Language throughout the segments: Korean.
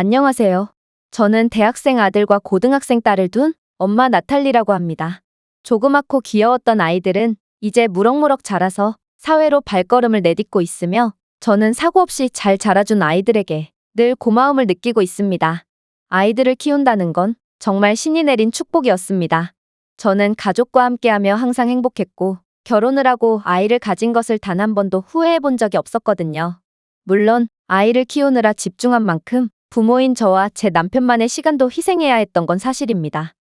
안녕하세요. 저는 대학생 아들과 고등학생 딸을 둔 엄마 나탈리라고 합니다. 조그맣고 귀여웠던 아이들은 이제 무럭무럭 자라서 사회로 발걸음을 내딛고 있으며 저는 사고 없이 잘 자라준 아이들에게 늘 고마움을 느끼고 있습니다. 아이들을 키운다는 건 정말 신이 내린 축복이었습니다. 저는 가족과 함께하며 항상 행복했고 결혼을 하고 아이를 가진 것을 단 한 번도 후회해 본 적이 없었거든요. 물론 아이를 키우느라 집중한 만큼 부모인 저와 제 남편만의 시간도 희생해야 했던 건 사실입니다.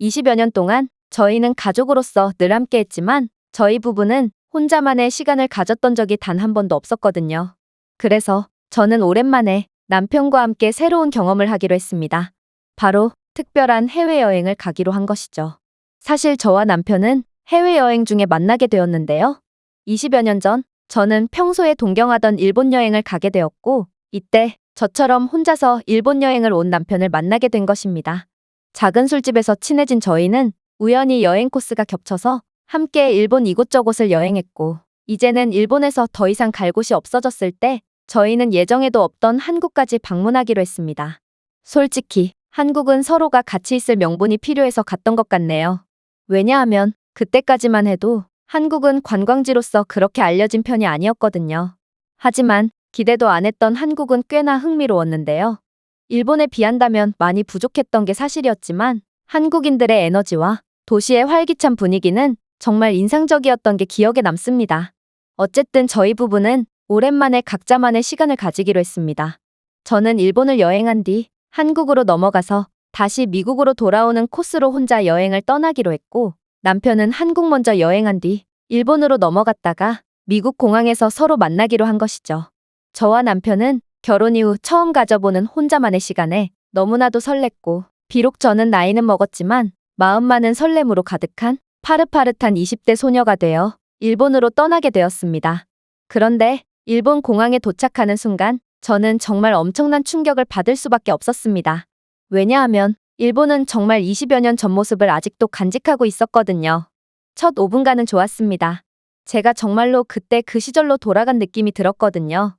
20여 년 동안 저희는 가족으로서 늘 함께 했지만 저희 부부는 혼자만의 시간을 가졌던 적이 단 한 번도 없었거든요. 그래서 저는 오랜만에 남편과 함께 새로운 경험을 하기로 했습니다. 바로 특별한 해외여행을 가기로 한 것이죠. 사실 저와 남편은 해외여행 중에 만나게 되었는데요. 20여 년 전 저는 평소에 동경하던 일본 여행을 가게 되었고 이때 저처럼 혼자서 일본 여행을 온 남편을 만나게 된 것입니다. 작은 술집에서 친해진 저희는 우연히 여행 코스가 겹쳐서 함께 일본 이곳저곳을 여행했고 이제는 일본에서 더 이상 갈 곳이 없어졌을 때 저희는 예정에도 없던 한국까지 방문하기로 했습니다. 솔직히 한국은 서로가 같이 있을 명분이 필요해서 갔던 것 같네요. 왜냐하면 그때까지만 해도 한국은 관광지로서 그렇게 알려진 편이 아니었거든요. 하지만 기대도 안 했던 한국은 꽤나 흥미로웠는데요. 일본에 비한다면 많이 부족했던 게 사실이었지만 한국인들의 에너지와 도시의 활기찬 분위기는 정말 인상적이었던 게 기억에 남습니다. 어쨌든 저희 부부는 오랜만에 각자만의 시간을 가지기로 했습니다. 저는 일본을 여행한 뒤 한국으로 넘어가서 다시 미국으로 돌아오는 코스로 혼자 여행을 떠나기로 했고 남편은 한국 먼저 여행한 뒤 일본으로 넘어갔다가 미국 공항에서 서로 만나기로 한 것이죠. 저와 남편은 결혼 이후 처음 가져보는 혼자만의 시간에 너무나도 설렜고 비록 저는 나이는 먹었지만 마음만은 설렘으로 가득한 파릇파릇한 20대 소녀가 되어 일본으로 떠나게 되었습니다. 그런데 일본 공항에 도착하는 순간 저는 정말 엄청난 충격을 받을 수밖에 없었습니다. 왜냐하면 일본은 정말 20여 년 전 모습을 아직도 간직하고 있었거든요. 첫 5분간은 좋았습니다. 제가 정말로 그때 그 시절로 돌아간 느낌이 들었거든요.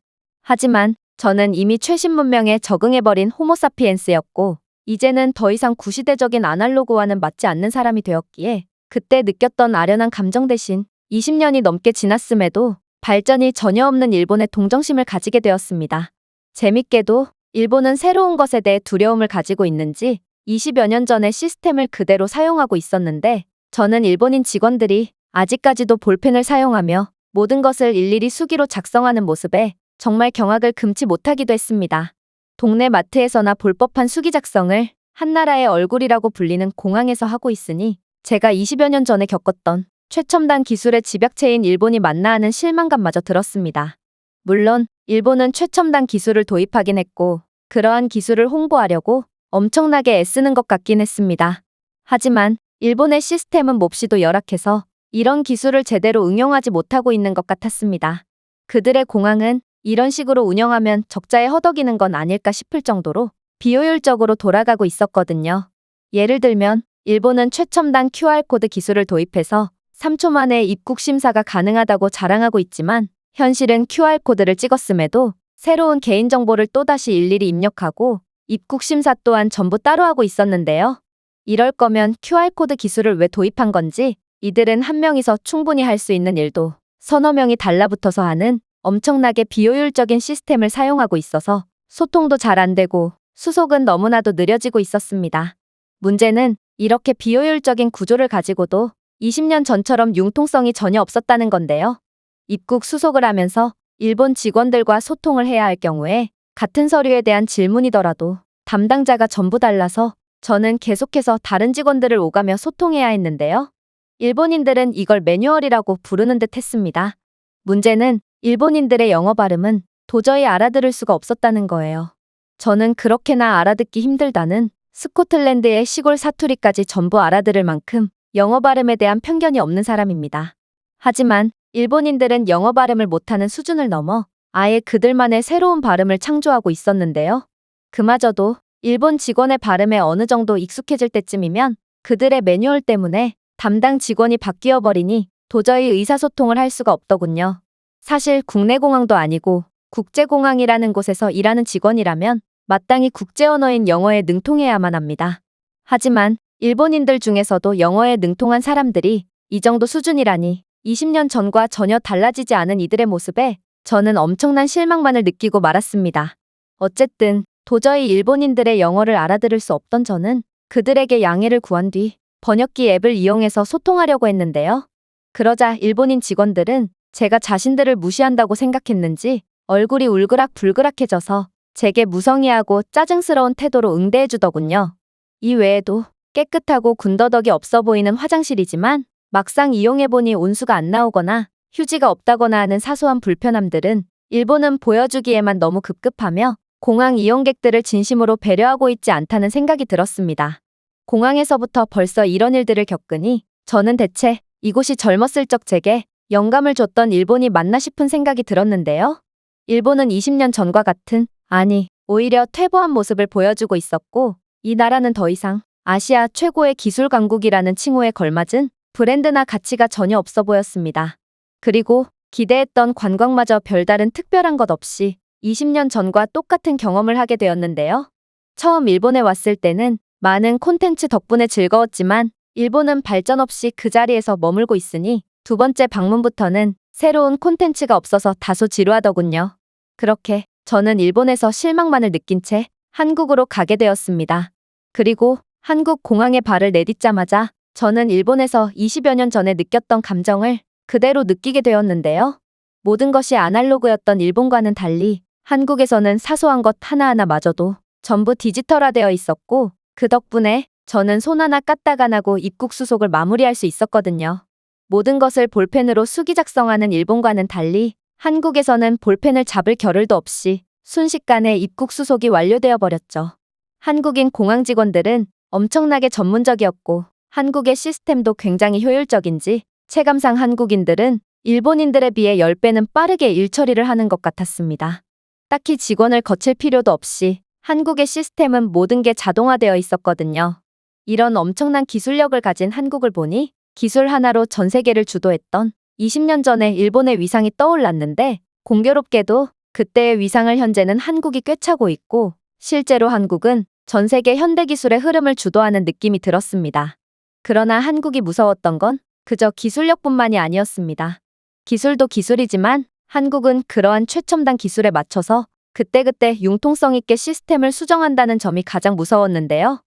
하지만 저는 이미 최신 문명에 적응해버린 호모사피엔스였고, 이제는 더 이상 구시대적인 아날로그와는 맞지 않는 사람이 되었기에, 그때 느꼈던 아련한 감정 대신 20년이 넘게 지났음에도 발전이 전혀 없는 일본에 동정심을 가지게 되었습니다. 재밌게도 일본은 새로운 것에 대해 두려움을 가지고 있는지 20여 년 전의 시스템을 그대로 사용하고 있었는데 저는 일본인 직원들이 아직까지도 볼펜을 사용하며 모든 것을 일일이 수기로 작성하는 모습에 정말 경악을 금치 못하기도 했습니다. 동네 마트에서나 볼 법한 수기 작성을 한나라의 얼굴이라고 불리는 공항에서 하고 있으니 제가 20여 년 전에 겪었던 최첨단 기술의 집약체인 일본이 맞나 하는 실망감마저 들었습니다. 물론 일본은 최첨단 기술을 도입하긴 했고 그러한 기술을 홍보하려고 엄청나게 애쓰는 것 같긴 했습니다. 하지만 일본의 시스템은 몹시도 열악해서 이런 기술을 제대로 응용하지 못하고 있는 것 같았습니다. 그들의 공항은 이런 식으로 운영하면 적자에 허덕이는 건 아닐까 싶을 정도로 비효율적으로 돌아가고 있었거든요. 예를 들면 일본은 최첨단 QR코드 기술을 도입해서 3초 만에 입국 심사가 가능하다고 자랑하고 있지만 현실은 QR코드를 찍었음에도 새로운 개인정보를 또다시 일일이 입력하고 입국 심사 또한 전부 따로 하고 있었는데요. 이럴 거면 QR코드 기술을 왜 도입한 건지 이들은 한 명이서 충분히 할 수 있는 일도 서너 명이 달라붙어서 하는 엄청나게 비효율적인 시스템을 사용하고 있어서 소통도 잘 안 되고 수속은 너무나도 느려지고 있었습니다. 문제는 이렇게 비효율적인 구조를 가지고도 20년 전처럼 융통성이 전혀 없었다는 건데요. 입국 수속을 하면서 일본 직원들과 소통을 해야 할 경우에 같은 서류에 대한 질문이더라도 담당자가 전부 달라서 저는 계속해서 다른 직원들을 오가며 소통해야 했는데요. 일본인들은 이걸 매뉴얼이라고 부르는 듯 했습니다. 문제는 일본인들의 영어 발음은 도저히 알아들을 수가 없었다는 거예요. 저는 그렇게나 알아듣기 힘들다는 스코틀랜드의 시골 사투리까지 전부 알아들을 만큼 영어 발음에 대한 편견이 없는 사람입니다. 하지만 일본인들은 영어 발음을 못하는 수준을 넘어 아예 그들만의 새로운 발음을 창조하고 있었는데요. 그마저도 일본 직원의 발음에 어느 정도 익숙해질 때쯤이면 그들의 매뉴얼 때문에 담당 직원이 바뀌어 버리니 도저히 의사소통을 할 수가 없더군요. 사실 국내 공항도 아니고 국제공항이라는 곳에서 일하는 직원이라면 마땅히 국제 언어인 영어에 능통해야만 합니다. 하지만 일본인들 중에서도 영어에 능통한 사람들이 이 정도 수준이라니 20년 전과 전혀 달라지지 않은 이들의 모습에 저는 엄청난 실망만을 느끼고 말았습니다. 어쨌든 도저히 일본인들의 영어를 알아들을 수 없던 저는 그들에게 양해를 구한 뒤 번역기 앱을 이용해서 소통하려고 했는데요. 그러자 일본인 직원들은 제가 자신들을 무시한다고 생각했는지 얼굴이 울그락불그락해져서 제게 무성의하고 짜증스러운 태도로 응대해주더군요. 이 외에도 깨끗하고 군더더기 없어 보이는 화장실이지만 막상 이용해보니 온수가 안 나오거나 휴지가 없다거나 하는 사소한 불편함들은 일본은 보여주기에만 너무 급급하며 공항 이용객들을 진심으로 배려하고 있지 않다는 생각이 들었습니다. 공항에서부터 벌써 이런 일들을 겪으니 저는 대체 이곳이 젊었을 적 제게 영감을 줬던 일본이 맞나 싶은 생각이 들었는데요. 일본은 20년 전과 같은, 아니, 오히려 퇴보한 모습을 보여주고 있었고, 이 나라는 더 이상 아시아 최고의 기술 강국이라는 칭호에 걸맞은 브랜드나 가치가 전혀 없어 보였습니다. 그리고 기대했던 관광마저 별다른 특별한 것 없이 20년 전과 똑같은 경험을 하게 되었는데요. 처음 일본에 왔을 때는 많은 콘텐츠 덕분에 즐거웠지만 일본은 발전 없이 그 자리에서 머물고 있으니 두 번째 방문부터는 새로운 콘텐츠가 없어서 다소 지루하더군요. 그렇게 저는 일본에서 실망만을 느낀 채 한국으로 가게 되었습니다. 그리고 한국 공항에 발을 내딛자마자 저는 일본에서 20여 년 전에 느꼈던 감정을 그대로 느끼게 되었는데요. 모든 것이 아날로그였던 일본과는 달리 한국에서는 사소한 것 하나하나마저도 전부 디지털화되어 있었고 그 덕분에 저는 손 하나 까딱 안 하고 입국 수속을 마무리할 수 있었거든요. 모든 것을 볼펜으로 수기 작성하는 일본과는 달리 한국에서는 볼펜을 잡을 겨를도 없이 순식간에 입국 수속이 완료되어 버렸죠. 한국인 공항 직원들은 엄청나게 전문적이었고 한국의 시스템도 굉장히 효율적인지 체감상 한국인들은 일본인들에 비해 10배는 빠르게 일 처리를 하는 것 같았습니다. 딱히 직원을 거칠 필요도 없이 한국의 시스템은 모든 게 자동화되어 있었거든요. 이런 엄청난 기술력을 가진 한국을 보니 기술 하나로 전 세계를 주도했던 20년 전에 일본의 위상이 떠올랐는데 공교롭게도 그때의 위상을 현재는 한국이 꿰차고 있고 실제로 한국은 전 세계 현대 기술의 흐름을 주도하는 느낌이 들었습니다. 그러나 한국이 무서웠던 건 그저 기술력뿐만이 아니었습니다. 기술도 기술이지만 한국은 그러한 최첨단 기술에 맞춰서 그때그때 융통성 있게 시스템을 수정한다는 점이 가장 무서웠는데요.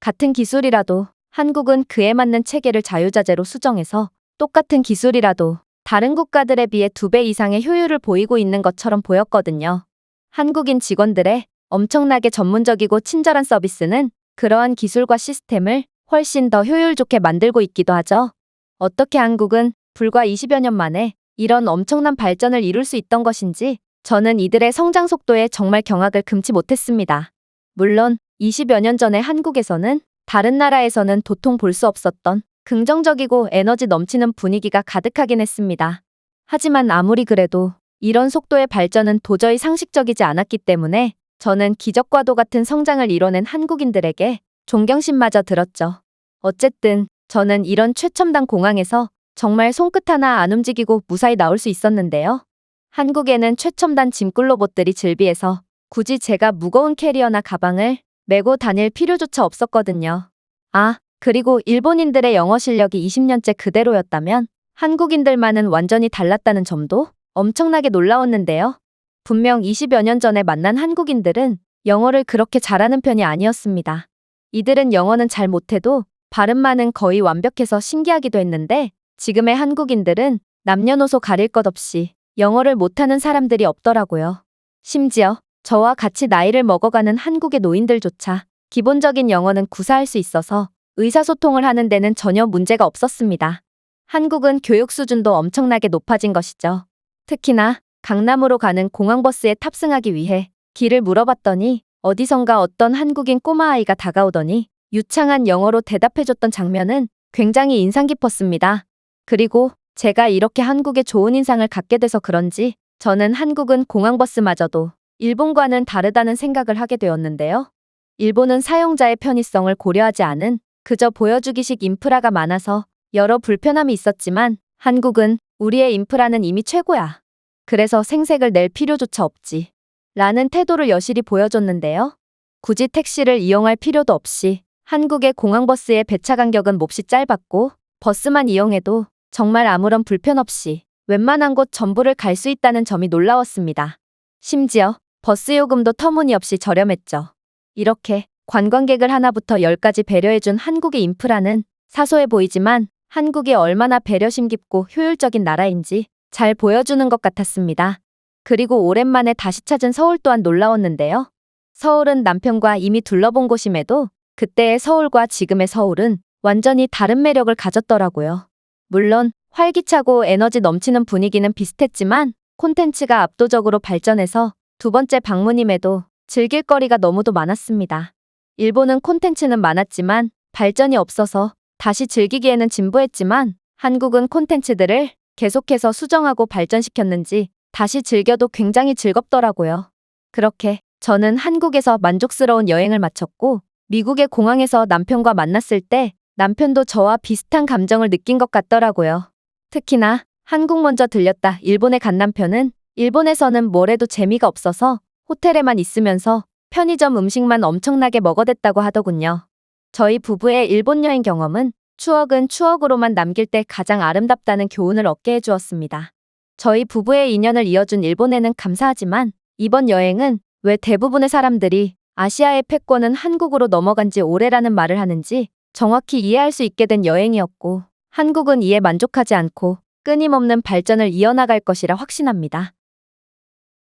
같은 기술이라도 한국은 그에 맞는 체계를 자유자재로 수정해서 똑같은 기술이라도 다른 국가들에 비해 두 배 이상의 효율을 보이고 있는 것처럼 보였거든요. 한국인 직원들의 엄청나게 전문적이고 친절한 서비스는 그러한 기술과 시스템을 훨씬 더 효율 좋게 만들고 있기도 하죠. 어떻게 한국은 불과 20여 년 만에 이런 엄청난 발전을 이룰 수 있던 것인지 저는 이들의 성장 속도에 정말 경악을 금치 못했습니다. 물론 20여 년 전에 한국에서는 다른 나라에서는 도통 볼 수 없었던 긍정적이고 에너지 넘치는 분위기가 가득하긴 했습니다. 하지만 아무리 그래도 이런 속도의 발전은 도저히 상식적이지 않았기 때문에 저는 기적과도 같은 성장을 이뤄낸 한국인들에게 존경심마저 들었죠. 어쨌든 저는 이런 최첨단 공항에서 정말 손끝 하나 안 움직이고 무사히 나올 수 있었는데요. 한국에는 최첨단 짐꿀 로봇들이 즐비해서 굳이 제가 무거운 캐리어나 가방을 메고 다닐 필요조차 없었거든요. 아, 그리고 일본인들의 영어 실력이 20년째 그대로였다면 한국인들만은 완전히 달랐다는 점도 엄청나게 놀라웠는데요. 분명 20여 년 전에 만난 한국인들은 영어를 그렇게 잘하는 편이 아니었습니다. 이들은 영어는 잘 못해도 발음만은 거의 완벽해서 신기하기도 했는데 지금의 한국인들은 남녀노소 가릴 것 없이 영어를 못하는 사람들이 없더라고요. 심지어 저와 같이 나이를 먹어가는 한국의 노인들조차 기본적인 영어는 구사할 수 있어서 의사소통을 하는 데는 전혀 문제가 없었습니다. 한국은 교육 수준도 엄청나게 높아진 것이죠. 특히나 강남으로 가는 공항버스에 탑승하기 위해 길을 물어봤더니 어디선가 어떤 한국인 꼬마아이가 다가오더니 유창한 영어로 대답해줬던 장면은 굉장히 인상 깊었습니다. 그리고 제가 이렇게 한국에 좋은 인상을 갖게 돼서 그런지 저는 한국은 공항버스마저도 일본과는 다르다는 생각을 하게 되었는데요. 일본은 사용자의 편의성을 고려하지 않은 그저 보여주기식 인프라가 많아서 여러 불편함이 있었지만 한국은 우리의 인프라는 이미 최고야. 그래서 생색을 낼 필요조차 없지. 라는 태도를 여실히 보여줬는데요. 굳이 택시를 이용할 필요도 없이 한국의 공항버스의 배차 간격은 몹시 짧았고 버스만 이용해도 정말 아무런 불편 없이 웬만한 곳 전부를 갈 수 있다는 점이 놀라웠습니다. 심지어 버스 요금도 터무니없이 저렴했죠. 이렇게 관광객을 하나부터 열까지 배려해준 한국의 인프라는 사소해 보이지만 한국이 얼마나 배려심 깊고 효율적인 나라인지 잘 보여주는 것 같았습니다. 그리고 오랜만에 다시 찾은 서울 또한 놀라웠는데요. 서울은 남편과 이미 둘러본 곳임에도 그때의 서울과 지금의 서울은 완전히 다른 매력을 가졌더라고요. 물론 활기차고 에너지 넘치는 분위기는 비슷했지만 콘텐츠가 압도적으로 발전해서 두 번째 방문임에도 즐길 거리가 너무도 많았습니다. 일본은 콘텐츠는 많았지만 발전이 없어서 다시 즐기기에는 진부했지만 한국은 콘텐츠들을 계속해서 수정하고 발전시켰는지 다시 즐겨도 굉장히 즐겁더라고요. 그렇게 저는 한국에서 만족스러운 여행을 마쳤고 미국의 공항에서 남편과 만났을 때 남편도 저와 비슷한 감정을 느낀 것 같더라고요. 특히나 한국 먼저 들렸다 일본에 간 남편은 일본에서는 뭘 해도 재미가 없어서 호텔에만 있으면서 편의점 음식만 엄청나게 먹어댔다고 하더군요. 저희 부부의 일본 여행 경험은 추억은 추억으로만 남길 때 가장 아름답다는 교훈을 얻게 해주었습니다. 저희 부부의 인연을 이어준 일본에는 감사하지만 이번 여행은 왜 대부분의 사람들이 아시아의 패권은 한국으로 넘어간 지 오래라는 말을 하는지 정확히 이해할 수 있게 된 여행이었고 한국은 이에 만족하지 않고 끊임없는 발전을 이어나갈 것이라 확신합니다.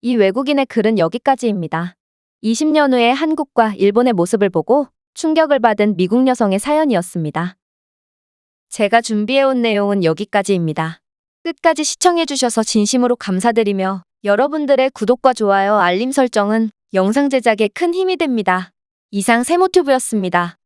이 외국인의 글은 여기까지입니다. 20년 후에 한국과 일본의 모습을 보고 충격을 받은 미국 여성의 사연이었습니다. 제가 준비해온 내용은 여기까지입니다. 끝까지 시청해주셔서 진심으로 감사드리며 여러분들의 구독과 좋아요, 알림 설정은 영상 제작에 큰 힘이 됩니다. 이상 세모튜브였습니다.